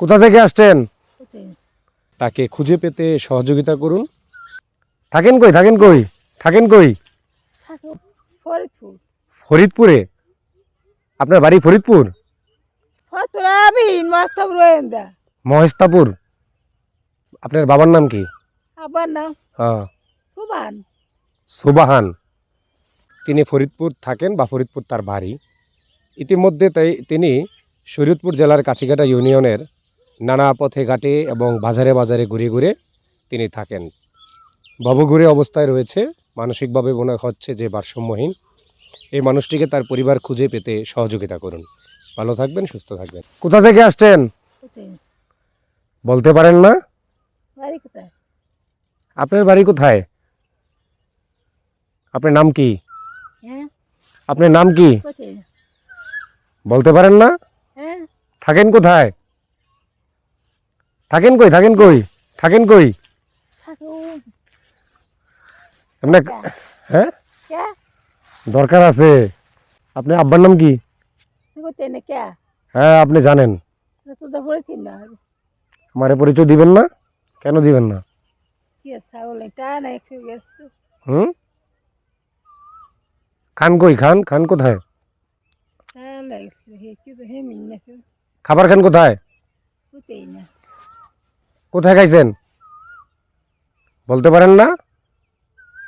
কোথা থেকে আসছেন? তাকে খুঁজে পেতে সহযোগিতা করুন। থাকেন কই? থাকেন কই? থাকেন কই? ফরিদপুরে। আপনার বাড়ি ফরিদপুর? মহেস্তাপুর আপনার বাবার নাম কি? নাম হ্যাঁ। সুবান। সুবাহান। তিনি ফরিদপুর থাকেন বা ফরিদপুর তার বাড়ি। ইতিমধ্যে তাই তিনি শরীয়তপুর জেলার কাছিঘাটা ইউনিয়নের নানা পথে ঘাটে এবং বাজারে বাজারে ঘুরে ঘুরে তিনি থাকেন। ভবঘুরে অবস্থায় রয়েছে। মানসিকভাবে মনে হচ্ছে যে ভারসাম্যহীন। এই মানুষটিকে তার পরিবার খুঁজে পেতে সহযোগিতা করুন। ভালো থাকবেন সুস্থ থাকবেন। কোথা থেকে আসছেন? বলতে পারেন না? আপনার বাড়ি কোথায়? আপনার নাম কি? হ্যাঁ। আপনার নাম কি? বলতে পারেন না? হ্যাঁ। থাকেন কোথায়? থাকেন কই থাকেন কই থাকেন কই? থাকে আপনার হ্যাঁ? দরকার আছে। আপনার আব্বার নাম কি? হ্যাঁ আপনি জানেন। আমারে পরিচয় দিবেন না? কেন দিবেন না? হুম? খান কই খান? খান কোথায়? হ্যাঁ খাবার খান কোথায়? কোথায় না। কোথায় খাইছেন? বলতে পারেন না?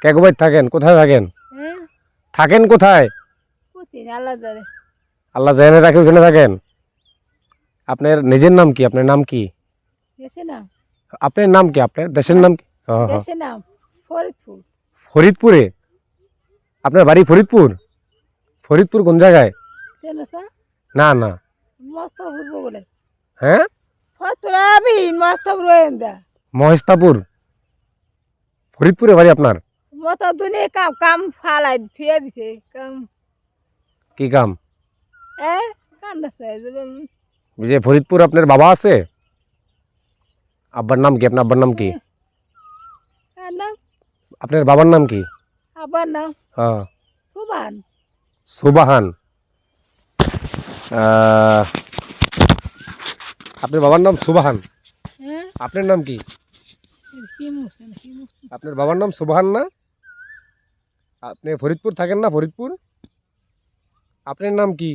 কেকোবাই থাকেন কোথায় থাকেন? হ্যাঁ? থাকেন কোথায়? আল্লাহ জানে। রাখে ওখানে থাকেন? আপনার নিজের নাম কি? আপনার নাম কি? আপনার নাম কি? আপনার দেশের নাম কি? ফরিদপুর। আপনার বাড়ি ফরিদপুর? ফরিদপুর কোন জায়গায়? না না। হ্যাঁ? ফতরা বিহীন মস্তব রোয়েন্দা মহেস্তাপুর ফরিদপুরে বাড়ি আপনার? মতো দুনিয়া কাম কাম ফালাই থুয়ে দিছে কাম। কি কাম? এ কান্দা সয়ে যাবে ওই যে ফরিদপুর আপনার বাবা আছে? আব্বার নাম কি? আপনার আব্বার নাম কি? আর নাম? আপনার বাবার নাম কি? আবার নাম? হ্যাঁ। সুবান। সুবাহান। আহ, আপনার বাবার নাম সুবাহান। হ্যাঁ আপনার নাম কি? আপনার বাবার নাম সুবাহান না? আপনি ফরিদপুর থাকেন না ফরিদপুর? আপনার নাম কি?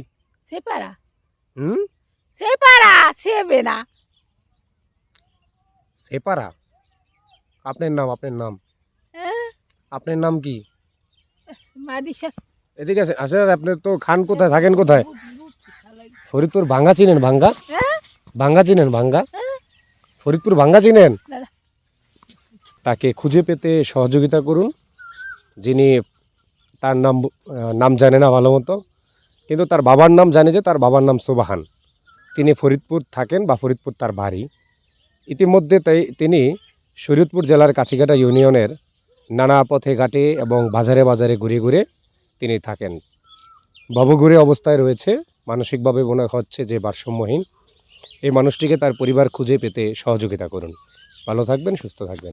সেপারা হুম? সেপারা সেবে না সেপারা আপনার নাম আপনার নাম? হ্যাঁ? আপনার নাম কি? এদিকে আসলে আপনি তো খান কোথায় থাকেন কোথায়? ফরিদপুর ভাঙ্গা চিনেন ভাঙ্গা? হ্যাঁ? ভাঙ্গা চিনেন ভাঙ্গা? ফরিদপুর ভাঙ্গা চিনেন? তাকে খুঁজে পেতে সহযোগিতা করুন। যিনি তার নাম নাম জানে না ভালো মতো। কিন্তু তার বাবার নাম জানে যে তার বাবার নাম সোবাহান। তিনি ফরিদপুর থাকেন বা ফরিদপুর তার বাড়ি। ইতিমধ্যে তাই তিনি শরীয়তপুর জেলার কাছিঘাটা ইউনিয়নের নানা পথে ঘাটে এবং বাজারে বাজারে ঘুরে ঘুরে তিনি থাকেন। ভবঘুরে অবস্থায় রয়েছে। মানসিকভাবে মনে হচ্ছে যে ভারসাম্যহীন। এই মানুষটিকে তার পরিবার খুঁজে পেতে সহযোগিতা করুন। ভালো থাকবেন সুস্থ থাকবেন।